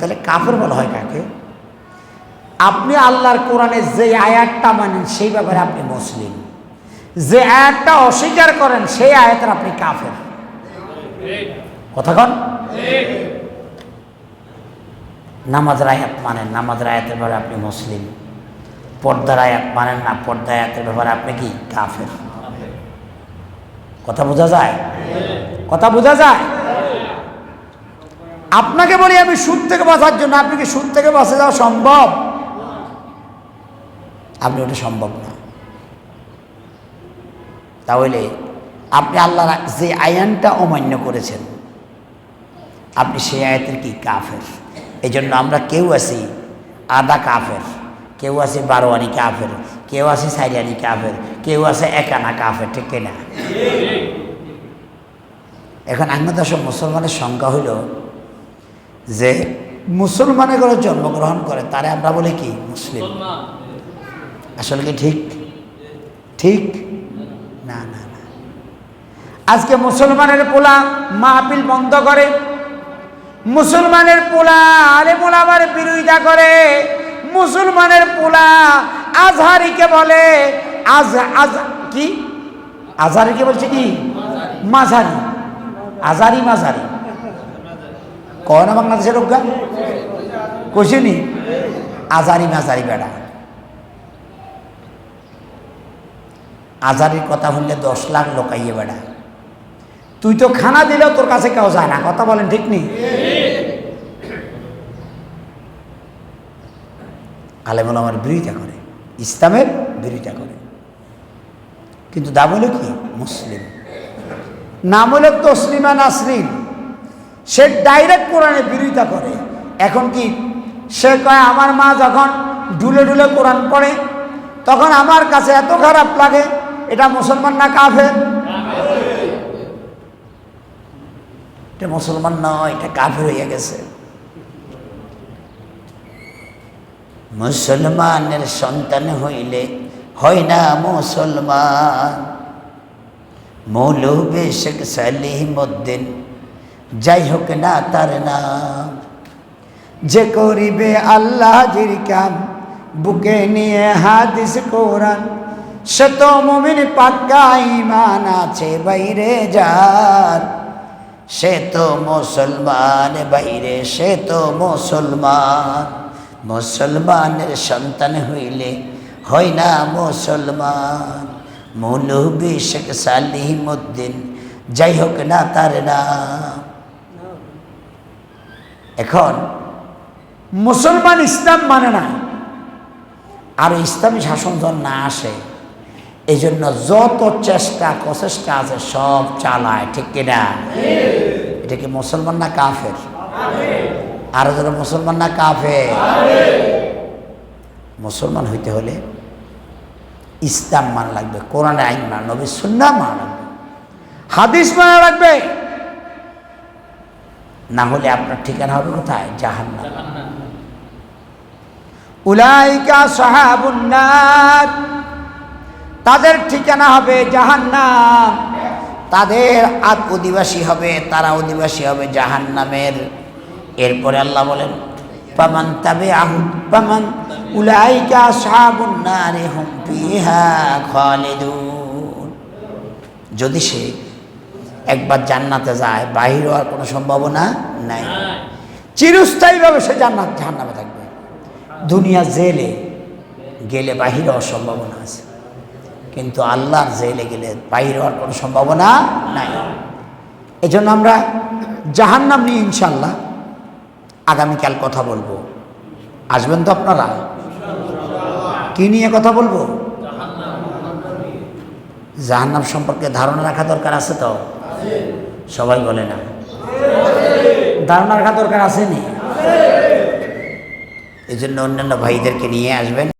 তাহলে কাফের বলা হয় কাকে? আপনি আল্লাহর কোরআনে যে আয়াতটা মানেন, সেই ব্যাপারে আপনি মুসলিম। যে আয়াতটা অস্বীকার করেন, সেই আয়াতের আপনি কাফের। কথা কন। নামাজের আয়াত মানেন, নামাজের আয়াতের ব্যাপারে আপনি মুসলিম। পর্দার আয়াত মানেন না পর্দা আয়াতের ব্যাপারে আপনি কি? কাফের। কথা বোঝা যায়? কথা বোঝা যায়? আপনাকে বলি আমি সুদ থেকে বাঁচার জন্য আপনি কি সুদ থেকে বাঁচে যাওয়া সম্ভব? আপনি ওটা সম্ভব না। তাহলে আপনি আল্লাহ যে আয়ানটা অমান্য করেছেন আপনি সেই আয়াতের কি কাফের? এই জন্য আমরা কেউ আছি আদা কাফের কেউ আছে বারোয়ানি কাফের কেউ আছে সাইরিয়ানি কাফের কেউ আছে একানা কাফের ঠিক না এখন আহমেদ আসম মুসলমানের সংখ্যা হইল যে মুসলমানের ঘরে জন্মগ্রহণ করে তারে আমরা বলি কি? মুসলিম। আসলে কি ঠিক? ঠিক? না না না। আজকে মুসলমানের পোলা মাহফিল বন্ধ করে মুসলমানের পোলা আলে মোলামার বিরোধিতা করে মুসলমানের পোলা আজহারিকে বলে আজ আজ কি? আজহারিকে বলছে কি? মাঝারি। আজারি মাঝারি। কয় না বাংলাদেশের লোক কইসিনি? আজারি মাঝারি বেড়া। আজারির কথা শুনলে দশ লাখ লোকাইয়ে বেড়া। তুই তো খানা দিলেও তোর কাছে কেউ যায় না, কথা বলেন ঠিক নেই আলেমুল আমার বিরোধিতা করে, ইসলামের বিরোধিতা করে। কিন্তু দাম হলো কি? মুসলিম। নাম হলো তসলিমা নাসরিন। সে ডাইরেক্ট কোরআনে বিরোধিতা করে। এখন কি সে কয় আমার মা যখন ডুলে ডুলে কোরআন পড়ে, তখন আমার কাছে এত খারাপ লাগে, এটা মুসলমান না কাফের? এটা মুসলমান নয় এটা কাফের হয়ে গেছে। মুসলমানের সন্তান হইলে হয় না মুসলমান। মৌলবে শেখ সালিমুদ্দিন যাই হোক না তার নাম। যে করিবে আল্লাহ কাম, বুকে নিয়ে হাদিস কোরআন। সে তো মুমিন পাক্কা ইমান আছে বাইরে যার। সে তো মুসলমান বাইরে, সে তো মুসলমান। মুসলমানের সন্তান হইলে হয় না মুসলমান। মৌলবী শেখ সালিমুদ্দিন যাই হোক না তার নাম। এখন মুসলমান ইসলাম মানে না। আর ইসলামী শাসন যখন না আসে এই জন্য যত চেষ্টা প্রচেষ্টা আছে সব চালায়, ঠিক কিনা এটা কি মুসলমান না কাফের? আরও যারা মুসলমান না কাফের? মুসলমান হইতে হলে ইসলাম মান লাগবে, কোরআনে আইন মান নবী সুন্না মান লাগবে, হাদিস মানা লাগবে। না হলে আপনার ঠিকানা হবে কোথায়? জাহান্নাম। উলাইকা সাহাবুন্নার তাদের ঠিকানা হবে জাহান্নাম। তাদের আদ অধিবাসী হবে তারা অধিবাসী হবে জাহান্নামের। এরপরে আল্লাহ বলেন পামান তাবে আহু পামান উলাইকা সাহাবুন্নারে হুম ফিহা খালিদুন। যদি সে একবার জান্নাতে যায় বাহির হওয়ার কোনো সম্ভাবনা নাই। চিরস্থায়ীভাবে সে জান্নাত জাহান্নামে থাকবে। দুনিয়া জেলে গেলে বাহির হওয়ার সম্ভাবনা আছে। কিন্তু আল্লাহর জেলে গেলে বাহির হওয়ার কোনো সম্ভাবনা নাই। এই জন্য আমরা জাহান্নাম নিয়ে ইনশাল্লাহ আগামীকাল কথা বলব। আসবেন তো আপনারা? কি নিয়ে কথা বলব? জাহান্নাম সম্পর্কে ধারণা রাখা দরকার আছে তো? সবাই বলে না। ধারণা রাখা দরকার আসেনি এই জন্য অন্যান্য ভাইদেরকে নিয়ে আসবেন।